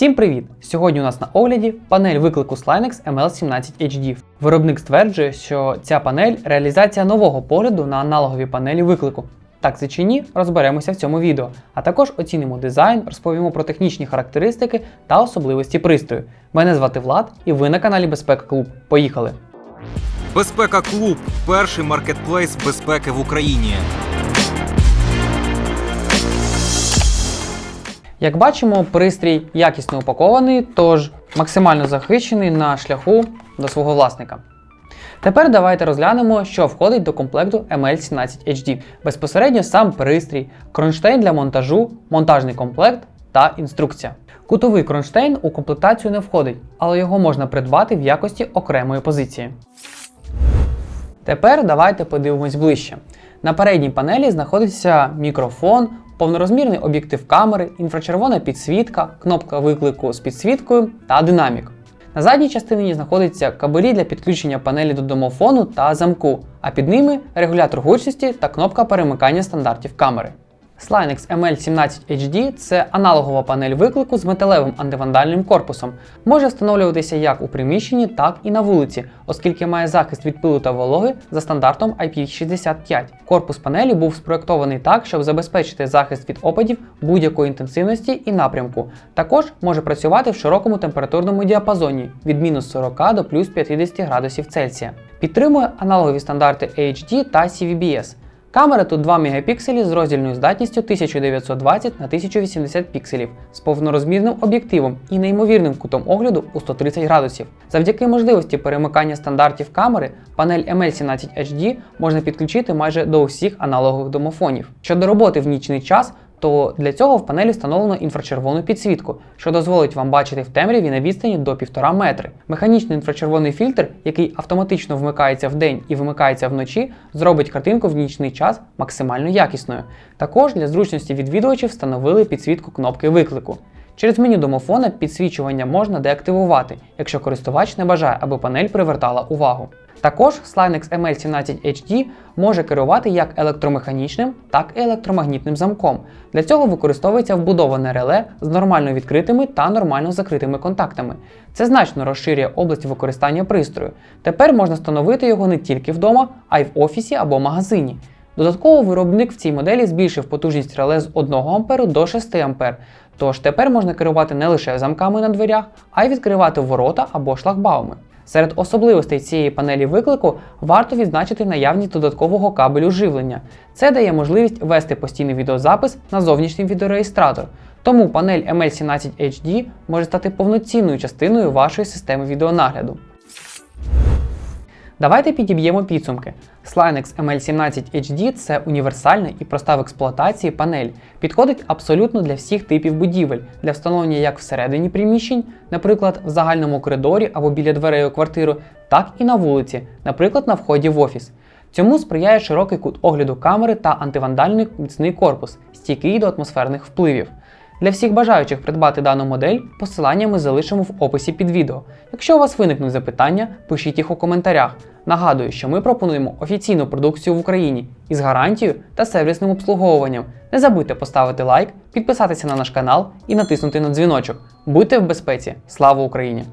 Всім привіт! Сьогодні у нас на огляді панель виклику Slinex ML17HD. Виробник стверджує, що ця панель реалізація нового погляду на аналогові панелі виклику. Так це чи ні, розберемося в цьому відео, а також оцінимо дизайн, розповімо про технічні характеристики та особливості пристрою. Мене звати Влад, і ви на каналі Безпека Клуб. Поїхали! Безпека Клуб перший маркетплейс безпеки в Україні. Як бачимо, пристрій якісно упакований, тож максимально захищений на шляху до свого власника. Тепер давайте розглянемо, що входить до комплекту ML17HD. Безпосередньо сам пристрій, кронштейн для монтажу, монтажний комплект та інструкція. Кутовий кронштейн у комплектацію не входить, але його можна придбати в якості окремої позиції. Тепер давайте подивимось ближче. На передній панелі знаходиться мікрофон, повнорозмірний об'єктив камери, інфрачервона підсвітка, кнопка виклику з підсвіткою та динамік. На задній частині знаходяться кабелі для підключення панелі до домофону та замку, а під ними регулятор гучності та кнопка перемикання стандартів камери. Slinex ML17HD це аналогова панель виклику з металевим антивандальним корпусом. Може встановлюватися як у приміщенні, так і на вулиці, оскільки має захист від пилу та вологи за стандартом IP65. Корпус панелі був спроєктований так, щоб забезпечити захист від опадів будь-якої інтенсивності і напрямку. Також може працювати в широкому температурному діапазоні від мінус 40 до плюс 50 градусів Цельсія. Підтримує аналогові стандарти HD та CVBS. Камера тут 2 мегапікселі з роздільною здатністю 1920 на 1080 пікселів з повнорозмірним об'єктивом і неймовірним кутом огляду у 130 градусів. Завдяки можливості перемикання стандартів камери, панель ML17HD можна підключити майже до усіх аналогових домофонів. Щодо роботи в нічний час, то для цього в панелі встановлено інфрачервону підсвітку, що дозволить вам бачити в темряві на відстані до 1,5 метри. Механічний інфрачервоний фільтр, який автоматично вмикається вдень і вимикається вночі, зробить картинку в нічний час максимально якісною. Також для зручності відвідувачів встановили підсвітку кнопки виклику. Через меню домофона підсвічування можна деактивувати, якщо користувач не бажає, аби панель привертала увагу. Також Slinex ML17HD може керувати як електромеханічним, так і електромагнітним замком. Для цього використовується вбудоване реле з нормально відкритими та нормально закритими контактами. Це значно розширює область використання пристрою. Тепер можна встановити його не тільки вдома, а й в офісі або магазині. Додатково виробник в цій моделі збільшив потужність реле з 1 А до 6 А, тож тепер можна керувати не лише замками на дверях, а й відкривати ворота або шлагбауми. Серед особливостей цієї панелі виклику варто відзначити наявність додаткового кабелю живлення. Це дає можливість вести постійний відеозапис на зовнішній відеореєстратор. Тому панель ML17HD може стати повноцінною частиною вашої системи відеонагляду. Давайте підіб'ємо підсумки. Slinex ML17 HD це універсальна і проста в експлуатації панель. Підходить абсолютно для всіх типів будівель, для встановлення як всередині приміщень, наприклад, в загальному коридорі або біля дверей у квартиру, так і на вулиці, наприклад, на вході в офіс. Цьому сприяє широкий кут огляду камери та антивандальний міцний корпус, стійкий до атмосферних впливів. Для всіх бажаючих придбати дану модель посилання ми залишимо в описі під відео. Якщо у вас виникнуть запитання, пишіть їх у коментарях. Нагадую, що ми пропонуємо офіційну продукцію в Україні із гарантією та сервісним обслуговуванням. Не забудьте поставити лайк, підписатися на наш канал і натиснути на дзвіночок. Будьте в безпеці! Слава Україні!